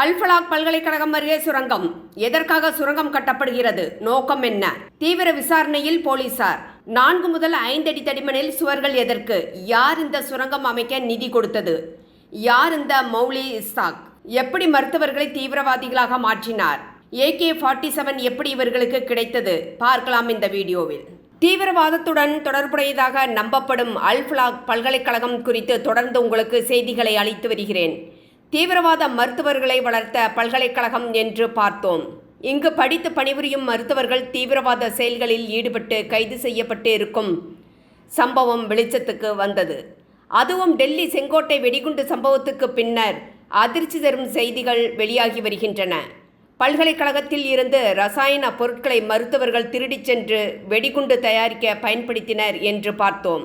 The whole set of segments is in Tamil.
அல்ஃபலாக் பல்கலைக்கழகம் அருகே சுரங்கம். எதற்காக சுரங்கம் கட்டப்படுகிறது? நோக்கம் என்ன? தீவிர விசாரணையில் போலீசார். நான்கு முதல் ஐந்து அடி தடிமனில் சுவர்கள் எதற்கு? யார் இந்த சுரங்கம் அமைக்க நிதி கொடுத்தது? யார் இந்த மௌலி இஸ்தாக் எப்படி மருத்துவர்களை தீவிரவாதிகளாக மாற்றினார்? ஏகே ஃபார்ட்டி செவன் எப்படி இவர்களுக்கு கிடைத்தது? பார்க்கலாம் இந்த வீடியோவில். தீவிரவாதத்துடன் தொடர்புடையதாக நம்பப்படும் அல்ஃபலாக் பல்கலைக்கழகம் குறித்து தொடர்ந்து உங்களுக்கு செய்திகளை அளித்து வருகிறேன். தீவிரவாத மருத்துவர்களை வளர்த்த பல்கலைக்கழகம் என்று பார்த்தோம். இங்கு படித்து பணிபுரியும் மருத்துவர்கள் தீவிரவாத செயல்களில் ஈடுபட்டு கைது செய்யப்பட்டு இருக்கும் சம்பவம் வெளிச்சத்துக்கு வந்தது. அதுவும் டெல்லி செங்கோட்டை வெடிகுண்டு சம்பவத்துக்கு பின்னர் அதிர்ச்சி தரும் செய்திகள் வெளியாகி வருகின்றன. பல்கலைக்கழகத்தில் இருந்து ரசாயன பொருட்களை மருத்துவர்கள் திருடிச் சென்று வெடிகுண்டு தயாரிக்க பயன்படுத்தினர் என்று பார்த்தோம்.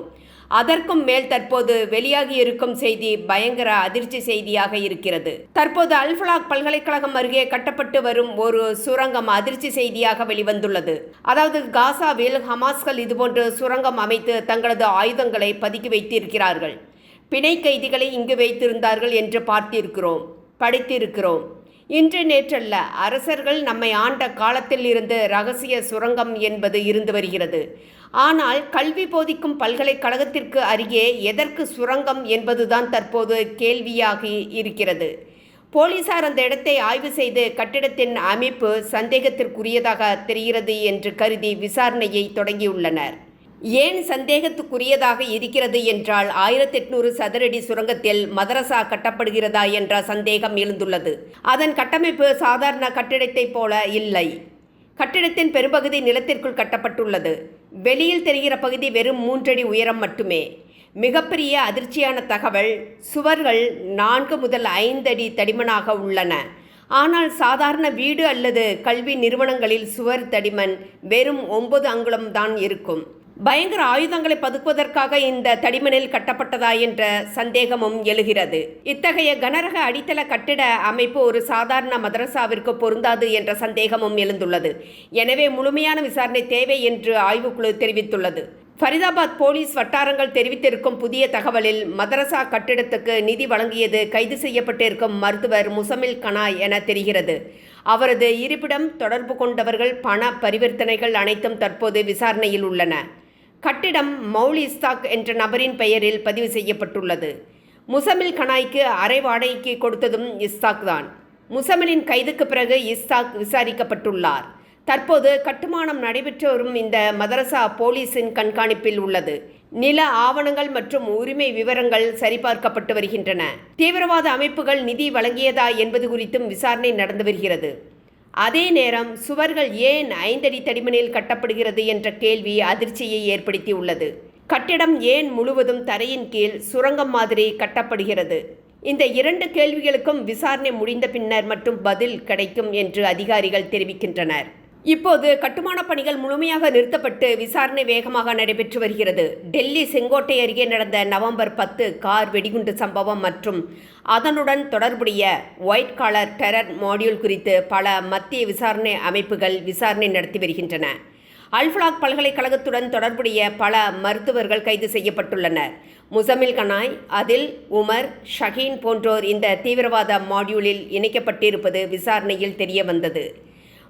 அதற்கும் மேல் தற்போது வெளியாகி இருக்கும் செய்தி பயங்கர அதிர்ச்சி செய்தியாக இருக்கிறது. தற்போது அல்ஃபலாக் பல்கலைக்கழகம் அருகே கட்டப்பட்டு வரும் ஒரு சுரங்கம் அதிர்ச்சி செய்தியாக வெளிவந்துள்ளது. அதாவது காசாவில் ஹமாஸ்கள் இதுபோன்று சுரங்கம் அமைத்து தங்களது ஆயுதங்களை பதுக்கி வைத்திருக்கிறார்கள். பிணை கைதிகளை இங்கு வைத்திருந்தார்கள் என்று பார்த்திருக்கிறோம் படித்திருக்கிறோம். இன்று நேற்றல்ல அரசர்கள் நம்மை ஆண்ட காலத்தில் இருந்து ரகசிய சுரங்கம் என்பது இருந்து வருகிறது. ஆனால் கல்வி போதிக்கும் பல்கலைக்கழகத்திற்கு அருகே எதற்கு சுரங்கம் என்பதுதான் தற்போது கேள்வியாகி இருக்கிறது. போலீசார் அந்த இடத்தை ஆய்வு செய்து கட்டிடத்தின் அமைப்பு சந்தேகத்திற்குரியதாக தெரிகிறது என்று கருதி விசாரணையை தொடங்கியுள்ளனர். ஏன் சந்தேகத்துக்குரியதாக இருக்கிறது என்றால் ஆயிரத்தி எட்நூறு சதுரடி சுரங்கத்தில் மதரசா கட்டப்படுகிறதா என்ற சந்தேகம் எழுந்துள்ளது. அதன் கட்டமைப்பு சாதாரண கட்டிடத்தைப் போல இல்லை. கட்டிடத்தின் பெரும்பகுதி நிலத்திற்குள் கட்டப்பட்டுள்ளது. வெளியில் தெரிகிற பகுதி வெறும் மூன்றடி உயரம் மட்டுமே. மிகப்பெரிய அதிர்ச்சியான தகவல் சுவர்கள் நான்கு முதல் ஐந்தடி தடிமனாக உள்ளன. ஆனால் சாதாரண வீடு அல்லது கல்வி நிறுவனங்களில் சுவர் தடிமன் வெறும் ஒன்பது அங்குலம் தான் இருக்கும். பயங்கர ஆயுதங்களை பதுக்குவதற்காக இந்த தடிமனில் கட்டப்பட்டதா என்ற சந்தேகமும் எழுகிறது. இத்தகைய கனரக அடித்தள கட்டிட அமைப்பு ஒரு சாதாரண மதரசாவிற்கு பொருந்தாது என்ற சந்தேகமும் எழுந்துள்ளது. எனவே முழுமையான விசாரணை தேவை என்று ஆய்வுக்குழு தெரிவித்துள்ளது. ஃபரிதாபாத் போலீஸ் வட்டாரங்கள் தெரிவித்திருக்கும் புதிய தகவலில் மதரசா கட்டிடத்துக்கு நிதி வழங்கியது கைது செய்யப்பட்டிருக்கும் மருத்துவர் முசமில் கனாய் என தெரிகிறது. அவரது இருப்பிடம் தொடர்பு கொண்டவர்கள் பண பரிவர்த்தனைகள் அனைத்தும் தற்போது விசாரணையில் உள்ளன. கட்டிடம் மௌலி இஸ்தாக் என்ற நபரின் பெயரில் பதிவு செய்யப்பட்டுள்ளது. முசமில் கனாய்க்கு அரை வாடகைக்கு கொடுத்ததும் இஸ்தாக் தான். முசமிலின் கைதுக்கு பிறகு இஸ்தாக் விசாரிக்கப்பட்டுள்ளார். தற்போது கட்டுமானம் நடைபெற்று வரும் இந்த மதரசா போலீஸின் கண்காணிப்பில் உள்ளது. நில ஆவணங்கள் மற்றும் உரிமை விவரங்கள் சரிபார்க்கப்பட்டு வருகின்றன. தீவிரவாத அமைப்புகள் நிதி வழங்கியதா என்பது குறித்தும் விசாரணை நடந்து வருகிறது. அதே நேரம் சுவர்கள் ஏன் ஐந்தடி தடிமனில் கட்டப்படுகிறது என்ற கேள்வி அதிர்ச்சியை ஏற்படுத்தியுள்ளது. கட்டிடம் ஏன் முழுவதும் தரையின் கீழ் சுரங்கம் மாதிரி கட்டப்படுகிறது? இந்த இரண்டு கேள்விகளுக்கும் விசாரணை முடிந்த பின்னர் மட்டும் பதில் கிடைக்கும் என்று அதிகாரிகள் தெரிவிக்கின்றனர். இப்போது கட்டுமான பணிகள் முழுமையாக நிறுத்தப்பட்டு விசாரணை வேகமாக நடைபெற்று வருகிறது. டெல்லி செங்கோட்டை அருகே நடந்த நவம்பர் பத்து கார் வெடிகுண்டு சம்பவம் மற்றும் அதனுடன் தொடர்புடைய ஒயிட் காலர் டெரர் மாடியூல் குறித்து பல மத்திய விசாரணை அமைப்புகள் விசாரணை நடத்தி வருகின்றன. அல்ஃபலாக் பல்கலைக்கழகத்துடன் தொடர்புடைய பல மருத்துவர்கள் கைது செய்யப்பட்டுள்ளனர். முசமில் கனாய் அதில் உமர் ஷஹீன் போன்றோர் இந்த தீவிரவாத மாடியூலில் இணைக்கப்பட்டிருப்பது விசாரணையில் தெரிய வந்தது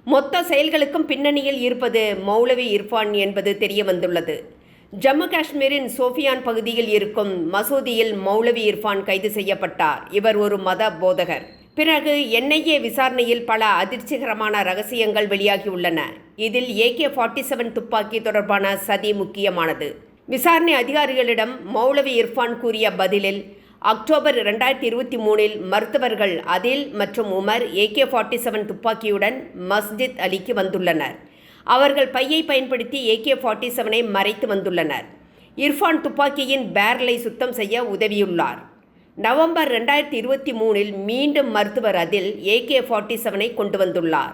மொத்த செயல்களுக்கும் பின்னணியில் இருப்பது மௌலவி இர்ஃபான் என்பது தெரிய வந்துள்ளது ஜம்மு காஷ்மீரின் சோஃபியான் பகுதியில் இருக்கும் மசூதியில் மௌலவி இர்ஃபான் கைது செய்யப்பட்டார். இவர் ஒரு மத போதகர். பிறகு என்ஐஏ விசாரணையில் பல அதிர்ச்சிகரமான ரகசியங்கள் வெளியாகியுள்ளன. இதில் ஏகே ஃபார்ட்டி செவன் துப்பாக்கி தொடர்பான சதி முக்கியமானது. விசாரணை அதிகாரிகளிடம் மௌலவி இர்ஃபான் கூறிய பதிலில் அக்டோபர் இரண்டாயிரத்தி இருபத்தி மூணில் மருத்துவர்கள் அதில் மற்றும் உமர் ஏகே ஃபார்ட்டி செவன் துப்பாக்கியுடன் மஸ்ஜித் அலிக்கு வந்துள்ளனர். அவர்கள் பையை பயன்படுத்தி ஏகே ஃபார்ட்டி செவனை மறைத்து வந்துள்ளனர். இர்ஃபான் துப்பாக்கியின் பேரலை சுத்தம் செய்ய உதவியுள்ளார். நவம்பர் ரெண்டாயிரத்தி இருபத்தி மூணில் மீண்டும் மருத்துவர் அதில் ஏகே ஃபார்ட்டி செவனை கொண்டு வந்துள்ளார்.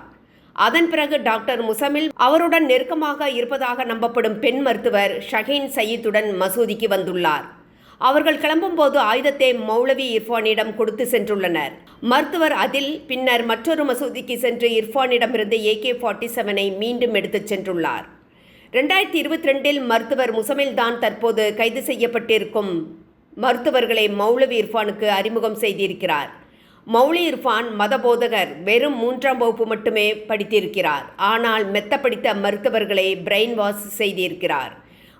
அதன் பிறகு டாக்டர் முசமில் அவருடன் நெருக்கமாக இருப்பதாக நம்பப்படும் பெண் மருத்துவர் ஷஹீன் சயீத்துடன் மசூதிக்கு வந்துள்ளார். அவர்கள் கிளம்பும்போது ஆயுதத்தை மௌலவி இர்ஃபானிடம் கொடுத்து சென்றுள்ளனர். மருத்துவர் அதில் பின்னர் மற்றொரு மசூதிக்கு சென்று இர்ஃபானிடமிருந்து ஏகே ஃபார்ட்டி செவனை மீண்டும் எடுத்துச் சென்றுள்ளார். ரெண்டாயிரத்தி இருபத்தி ரெண்டில் மருத்துவர் முசமில்தான் தற்போது கைது செய்யப்பட்டிருக்கும் மருத்துவர்களை மௌலவி இர்ஃபானுக்கு அறிமுகம் செய்திருக்கிறார். மௌலி இர்ஃபான் மதபோதகர் வெறும் மூன்றாம் வகுப்பு மட்டுமே படித்திருக்கிறார். ஆனால் மெத்த படித்த மருத்துவர்களை பிரெயின் வாஷ் செய்திருக்கிறார்.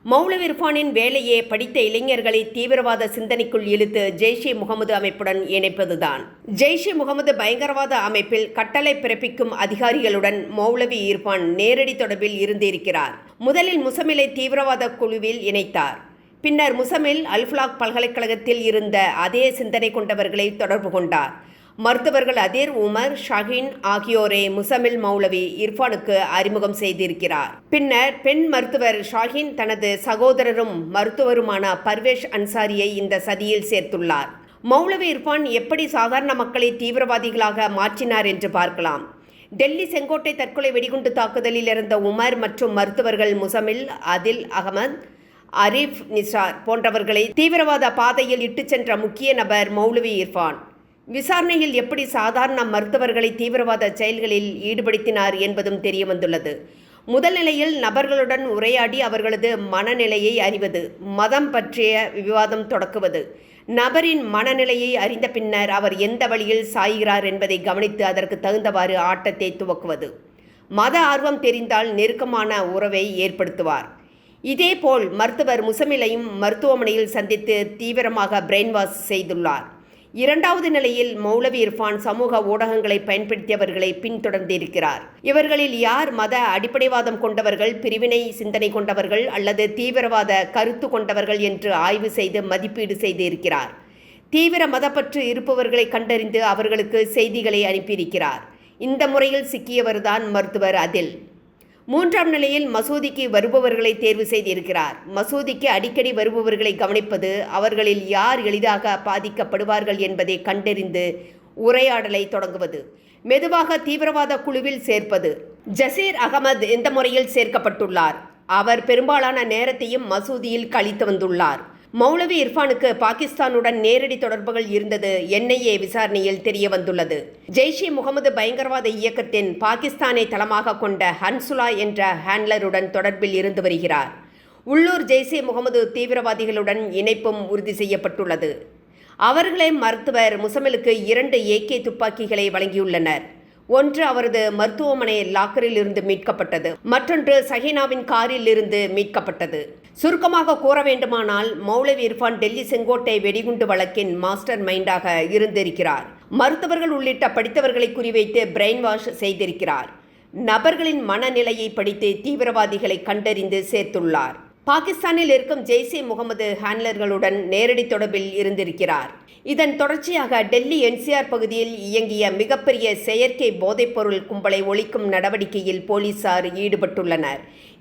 மௌலவி இர்ஃபானின் வேலையே படித்த இளைஞர்களை தீவிரவாத சிந்தனைக்குள் இழுத்து ஜெய்ஷே முகமது அமைப்புடன் இணைப்பதுதான். ஜெய்ஷே முகமது பயங்கரவாத அமைப்பில் கட்டளை பிறப்பிக்கும் அதிகாரிகளுடன் மௌலவி இர்ஃபான் நேரடி தொடர்பில் இருந்திருக்கிறார். முதலில் முசமிலை தீவிரவாத குழுவில் இணைத்தார். பின்னர் முசமில் அல்ஃப்லாக் பல்கலைக்கழகத்தில் இருந்த அதே சிந்தனை கொண்டவர்களை தொடர்பு கொண்டார். மருத்துவர்கள் அதீர் உமர் ஷஹீன் ஆகியோரை முசமில் மௌலவி இர்ஃபானுக்கு அறிமுகம் செய்திருக்கிறார். பின்னர் பெண் மருத்துவர் ஷாஹின் தனது சகோதரரும் மருத்துவருமான பர்வேஷ் அன்சாரியை இந்த சதியில் சேர்த்துள்ளார். மௌலவி இர்ஃபான் எப்படி சாதாரண மக்களை தீவிரவாதிகளாக மாற்றினார் என்று பார்க்கலாம். டெல்லி செங்கோட்டை தற்கொலை வெடிகுண்டு தாக்குதலில் இருந்த உமர் மற்றும் மருத்துவர்கள் முசமில் அதில் அகமது அரீஃப் நிசார் போன்றவர்களை தீவிரவாத பாதையில் இட்டுச் சென்ற முக்கிய நபர் மௌலவி இர்ஃபான். விசாரணையில் எப்படி சாதாரண மருத்துவர்களை தீவிரவாத செயல்களில் ஈடுபடுத்தினார் என்பதும் தெரிய வந்துள்ளது முதல் நிலையில் நபர்களுடன் உரையாடி அவர்களது மனநிலையை அறிவது மதம் பற்றிய விவாதம் தொடக்குவது. நபரின் மனநிலையை அறிந்த பின்னர் அவர் எந்த வழியில் சாய்கிறார் என்பதை கவனித்து அதற்கு தகுந்தவாறு ஆட்டத்தை துவக்குவது. மத ஆர்வம் தெரிந்தால் நெருக்கமான உறவை ஏற்படுத்துவார். இதேபோல் மருத்துவர் முசமிலையும் மருத்துவமனையில் சந்தித்து தீவிரமாக பிரெயின் வாஷ் செய்துள்ளார். இரண்டாவது நிலையில் மௌலவி இர்ஃபான் சமூக ஊடகங்களை பயன்படுத்தியவர்களை பின்தொடர்ந்திருக்கிறார். இவர்களில் யார் மத அடிப்படைவாதம் கொண்டவர்கள் பிரிவினை சிந்தனை கொண்டவர்கள் அல்லது தீவிரவாத கருத்து கொண்டவர்கள் என்று ஆய்வு செய்து மதிப்பீடு செய்து இருக்கிறார் தீவிர மதப்பற்று இருப்பவர்களை கண்டறிந்து அவர்களுக்கு செய்திகளை அனுப்பியிருக்கிறார். இந்த முறையில் சிக்கியவர்தான் மருத்துவர் அதில். மூன்றாம் நிலையில் மசூதிக்கு வருபவர்களை தேர்வு செய்திருக்கிறார். மசூதிக்கு அடிக்கடி வருபவர்களை கவனிப்பது அவர்களில் யார் எளிதாக பாதிக்கப்படுவார்கள் என்பதை கண்டறிந்து உரையாடலை தொடங்குவது. மெதுவாக தீவிரவாத குழுவில் சேர்ப்பது. ஜசீர் அகமது இந்த முறையில் சேர்க்கப்பட்டுள்ளார். அவர் பெரும்பாலான நேரத்தையும் மசூதியில் கழித்து வந்துள்ளார். மௌலவி இர்ஃபானுக்கு பாகிஸ்தானுடன் நேரடி தொடர்புகள் இருந்தது. என்ஐஏ விசாரணையில் தெரிய வந்துள்ளது. ஜெய்ஷே முகமது பயங்கரவாத இயக்கத்தின் பாகிஸ்தானை தளமாக கொண்ட ஹன்சுலா என்ற ஹேண்ட்லருடன் தொடர்பில் இருந்து வருகிறார். உள்ளூர் ஜெய்ஷே முகமது தீவிரவாதிகளுடன் இணைப்பும் உறுதி செய்யப்பட்டுள்ளது. அவர்களே மருத்துவர் முசமிலுக்கு இரண்டு ஏகே துப்பாக்கிகளை வழங்கியுள்ளனர். ஒன்று அவரது மருத்துவமனை லாக்கரில் இருந்து மீட்கப்பட்டது. மற்றொன்று சஹீனாவின் காரில் இருந்து மீட்கப்பட்டது. சுருக்கமாக கூற வேண்டுமானால் மௌலவி இர்ஃபான் டெல்லி செங்கோட்டை வெடிகுண்டு வழக்கின் மாஸ்டர் மைண்டாக இருந்திருக்கிறார். மருத்துவர்கள் உள்ளிட்ட படித்தவர்களை குறிவைத்து பிரெயின் வாஷ் செய்திருக்கிறார். நபர்களின் மனநிலையை படித்து தீவிரவாதிகளை கண்டறிந்து சேர்த்துள்ளார். பாகிஸ்தானில் இருக்கும் ஜெய்ஷே முகமது ஹேண்ட்லர்களுடன் நேரடி தொடர்பில் இருந்திருக்கிறார். இதன் தொடர்ச்சியாக டெல்லி என்சிஆர் பகுதியில் இயங்கிய மிகப்பெரிய செயற்கை போதைப்பொருள் கும்பலை ஒழிக்கும் நடவடிக்கையில் போலீசார் ஈடுபட்டுள்ளனர்.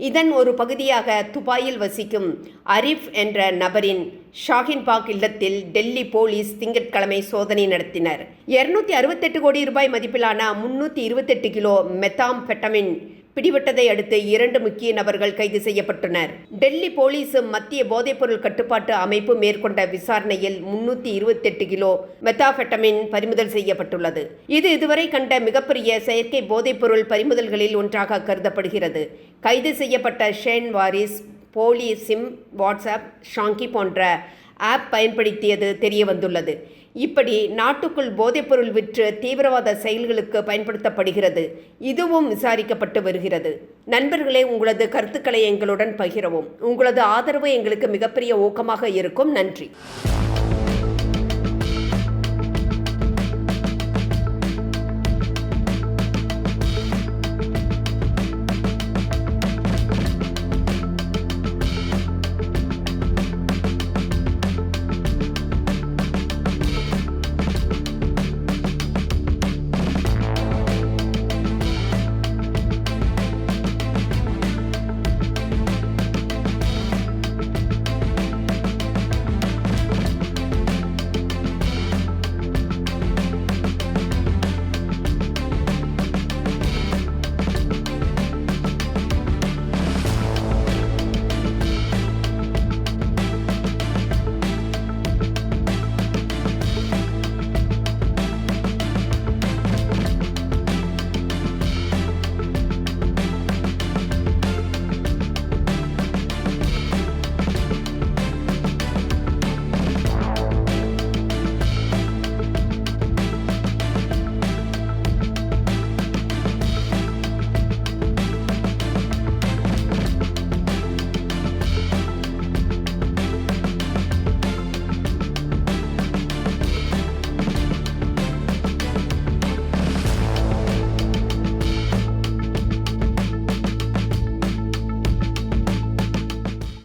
இதன் ஒரு பகுதியாக துபாயில் வசிக்கும் அரிஃப் என்ற நபரின் ஷாஹின்பாக் இல்லத்தில் டெல்லி போலீஸ் திங்கட்கிழமை சோதனை நடத்தினர். இருநூத்தி அறுபத்தெட்டு கோடி ரூபாய் மதிப்பிலான முன்னூற்றி இருபத்தெட்டு கிலோ மெத்தாம்பெட்டமின் பிடிபட்டதை அடுத்து இரண்டு முக்கிய நபர்கள் கைது செய்யப்பட்டனர் டெல்லி போலீஸும் மத்திய போதைப்பொருள் கட்டுப்பாட்டு அமைப்பு மேற்கொண்ட விசாரணையில் முன்னூத்தி இருபத்தெட்டு கிலோ மெத்தாபெட்டமின் பறிமுதல் செய்யப்பட்டுள்ளது. இது இதுவரை கண்ட மிகப்பெரிய செயற்கை போதைப்பொருள் பறிமுதல்களில் ஒன்றாக கருதப்படுகிறது. கைது செய்யப்பட்ட ஷேன் வாரிஸ் போலி சிம் வாட்ஸ்அப் ஷாங்கி போன்ற ஆப் பயன்படுத்தியது தெரிய வந்துள்ளது இப்படி நாட்டுக்குள் போதைப்பொருள் விற்று தீவிரவாத செயல்களுக்கு பயன்படுத்தப்படுகிறது. இதுவும் விசாரிக்கப்பட்டு வருகிறது. நண்பர்களே உங்களது கருத்துக்களை எங்களுடன் பகிரவும். உங்களது ஆதரவு எங்களுக்கு மிகப்பெரிய ஊக்கமாக இருக்கும். நன்றி.